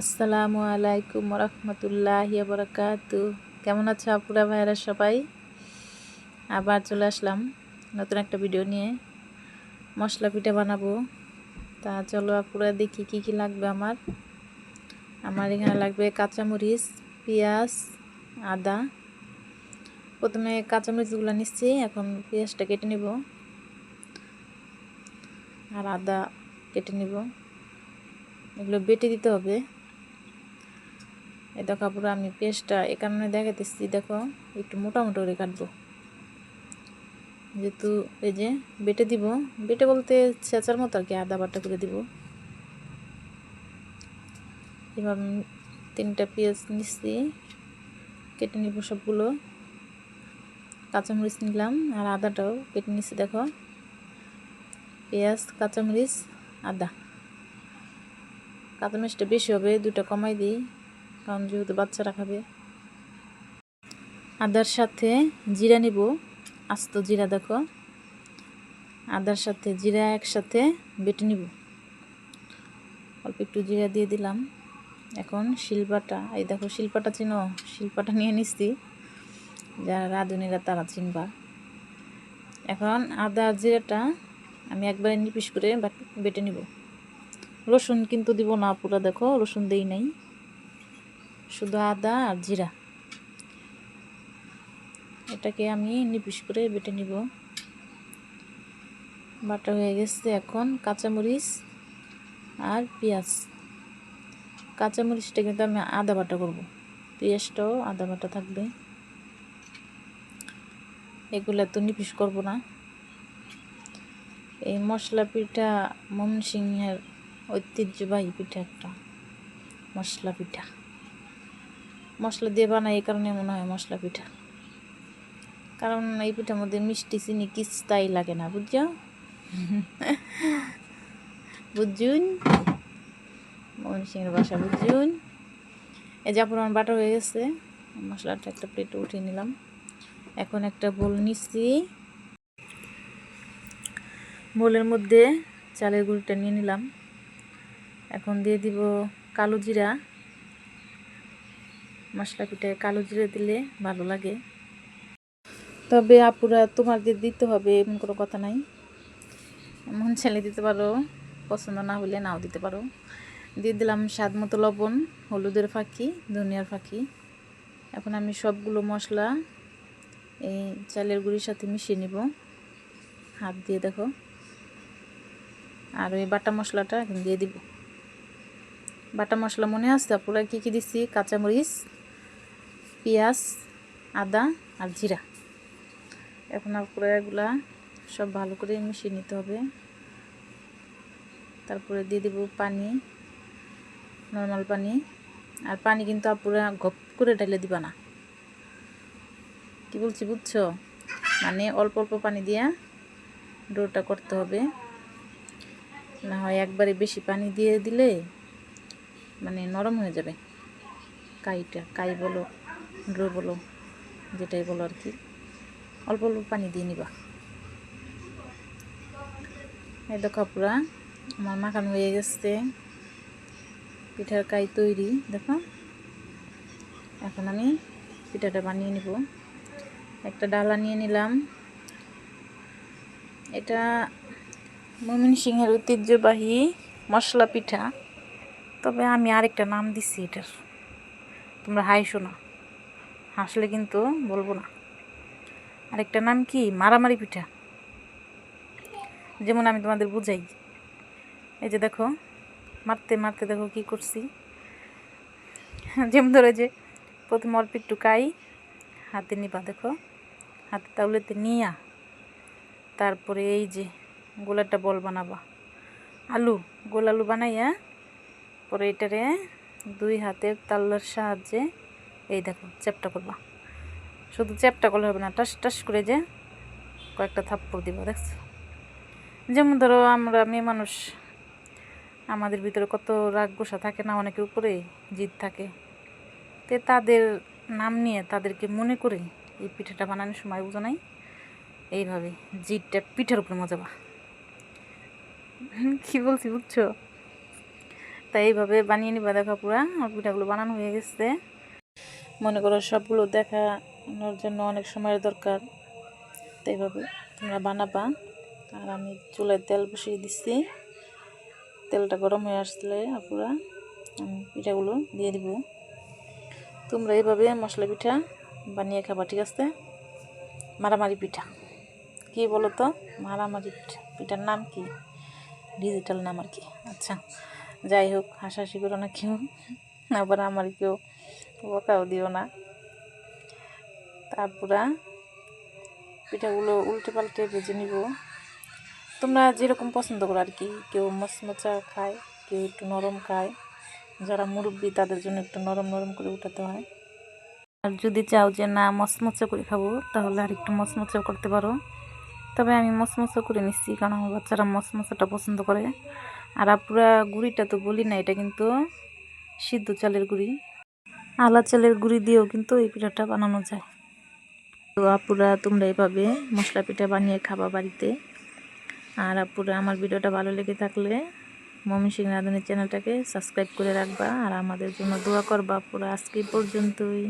আসসালামু আলাইকুম রহমতুল্লাহ বরকাত কেমন আছো আপুরা ভাইরা সবাই? আবার চলে আসলাম নতুন একটা ভিডিও নিয়ে। মশলা পিঠা বানাবো। তা চলো আপুরা দেখি কি কি লাগবে আমার। আমার এখানে লাগবে কাঁচামরিচ, পেঁয়াজ, আদা। প্রথমে কাঁচামরিচগুলো নিচ্ছি, এখন পেঁয়াজটা কেটে নিব। আর আদা কেটে নিব। এগুলো বেটে দিতে হবে। এই দেখো পুরো আমি পেস্টটা এ কারণে দেখাতেছি দেখো, একটু মোটা মোটা করে কাটবো। যেহেতু এই যে বেটে দিব, বেটে বলতে চেঁচার মতো আর কি আদা বাটা করে দিব। এবার তিনটা পেঁয়াজ নিচ্ছি, কেটে নিব সবগুলো। কাঁচামরিচ নিলাম আর আদাটাও কেটে নিচ্ছি, দেখো। পেঁয়াজ, কাঁচামরিচ, আদা। কাঁচামরিচটা বেশি হবে দুটো কমাই দিই। কারণ যেহেতু বাচ্চারা খাবে। আদার সাথে জিরা নিব। আস্ত জিরা, দেখো। আদার সাথে জিরা একসাথে বেটে নিব। অল্প একটু জিরা দিয়ে দিলাম। এখন শিলপাটা, এই দেখো শিলপাটা চিনো? শিলপাটা নিয়ে নিচ্ছি। যারা রাঁধুনিরা তারা চিনবা। এখন আদা জিরাটা আমি একবারে নিপিস করে বেটে নিব। রসুন কিন্তু দিব না পুরো, দেখো। রসুন দেই নাই। শুধু আদা আর জিরা। এটাকে আমি নিপিস করে বেটে নিব। বাটা হয়ে গেছে এখন কাঁচামরিচ আর পেঁয়াজ। কাঁচামরিচটা কিন্তু আমি আদা বাটা করব। পেঁয়াজটাও আদা বাটা থাকবে। এগুলো তো নিপিস করব না। এই মশলা পিঠা ময়মনসিংহের ঐতিহ্যবাহী পিঠা একটা। মশলা পিঠা মশলা দিয়ে বানাই, এই কারণে মনে হয় মশলা পিঠা। কারণ এই পিঠার মধ্যে মিষ্টি, চিনি কিস্তাই লাগে না, বুঝছ? বুঝুন ময়মনসিংহের বাসা বুঝুন এই যে আপনার বাটা হয়ে গেছে, মশলাটা একটা প্লেটে উঠিয়ে নিলাম। এখন একটা বোল নিচ্ছি। বোলের মধ্যে চালের গুঁড়িটা নিয়ে নিলাম। এখন দিয়ে দিব কালো জিরা। মশলা পিঠায় কালো জিরে দিলে ভালো লাগে। তবে আপুরা তোমাদের দিতে হবে এমন কোনো কথা নাই। এমন ছেলে দিতে পারো, পছন্দ না হলে নাও দিতে পারো। দিয়ে দিলাম স্বাদ মতো লবণ, হলুদের ফাঁকি, ধনিয়ার ফাঁকি। এখন আমি সবগুলো মশলা এই চালের গুঁড়ির সাথে মিশিয়ে নিব। হাত দিয়ে দেখো। আর ওই বাটা মশলাটা এখন দিয়ে দিব। বাটা মশলা মনে আছে, আপুরা? কী কী দিচ্ছি কাঁচামরিচ পেঁয়াজ, আদা আর জিরা। এখন পুরো এগুলা সব ভালো করে মিশিয়ে নিতে হবে। তারপরে দিয়ে দিব পানি, নর্মাল পানি। আর পানি কিন্তু আপুরা গপ করে ঢেলে দিবা না। কি বলছি বুঝছ? মানে অল্প অল্প পানি দিয়া ডোটা করতে হবে। না হয় একবারে বেশি পানি দিয়ে দিলে মানে নরম হয়ে যাবে। কাইটা, কাই বলো। ড্রো বলো যেটাই বলো আর কি। অল্প অল্প পানি দিয়ে নিবা। এই দেখো পুরা আমার মাখান হয়ে গেছে। পিঠার কাই তৈরি, দেখো। এখন আমি পিঠাটা বানিয়ে নিব। একটা ডালা নিয়ে নিলাম। এটা ময়মনসিংহের ঐতিহ্যবাহী মশলা পিঠা। তবে আমি আরেকটা নাম দিছি এটার। তোমরা হাই না। হাসলে কিন্তু বলব না। আরেকটা নাম কি? মারামারি পিঠা। যেমন আমি তোমাদের বুঝাই। এই যে দেখো, মারতে মারতে দেখো কি করছি। যেমন ধরে যে, প্রথম অল্প একটু কাই হাতে নিবা দেখো। হাতে তাউলেতে নিয়া, তারপরে এই যে গোলাটা বল বানাবা। আলু, গোল আলু বানাইয়া, পরে এটারে দুই হাতের তাল্লার সাহায্যে এই দেখো, চ্যাপটা করবা। শুধু চ্যাপটা করলে হবে না, টাস টাস করে যে কয়েকটা থাপ্পড় দিব, দেখছ? যেমন ধরো আমরা মেয়ে মানুষ, আমাদের ভিতরে কত রাগ গোসা থাকে না, অনেকের উপরে জিদ থাকে। তে তাদের নাম নিয়ে তাদেরকে মনে করে এই পিঠাটা বানানোর সময় বুঝো নাই? এইভাবে জিদটা পিঠার উপরে মজা বা কী বলছি বুঝছ? তাই এইভাবে বানিয়ে নিবা, দেখো পুরা, আমার পিঠাগুলো বানানো হয়ে গেছে। মনে করো সবগুলো দেখানোর জন্য অনেক সময়ের দরকার। তাই এইভাবে তোমরা বানাবা। আর আমি চুলায় তেল বসিয়ে দিচ্ছি। তেলটা গরম হয়ে আসলে পুরা আমি পিঠাগুলো দিয়ে দিব। তোমরা এইভাবে মশলা পিঠা বানিয়ে খাবা, ঠিক আছে? মারামারি পিঠা। কি বলো তো মারামারি পিঠা পিঠার নাম কি? ডিজিটাল নাম আর কি। আচ্ছা যাই হোক, হাসাহাসি করো না কেউ। আবার আমার কেউ বকাও দিও না। তারপরে পিঠাগুলো উল্টে পাল্টে ভেজে নিব। তোমরা যেরকম পছন্দ করো আর কি, কেউ মচমচা খায়, কেউ একটু নরম খায়। যারা মুরব্বী, তাদের জন্য একটু নরম নরম করে উঠাতে হয়। আর যদি চাও যে না, মচমচা করে খাব, তাহলে আর একটু মচমচা করতে পারো। তবে আমি মচমচা করে নিচ্ছি, কারণ আমার বাচ্চারা মচমচাটা পছন্দ করে। আর আপুরা গুড়িটা তো বলি না, এটা কিন্তু সিদ্ধ চালের গুঁড়ি। আলা চালের গুঁড়ি দিয়েও কিন্তু এই পিঠাটা বানানো যায়। তো আপুরা তোমরা এভাবে মশলা পিঠা বানিয়ে খাবা বাড়িতে। আর আপুরা আমার ভিডিওটা ভালো লেগে থাকলে মমি সিং রাঁধুনি চ্যানেলটাকে সাবস্ক্রাইব করে রাখবা আর আমাদের জন্য দোয়া করবা আপুরা আজকে পর্যন্তই।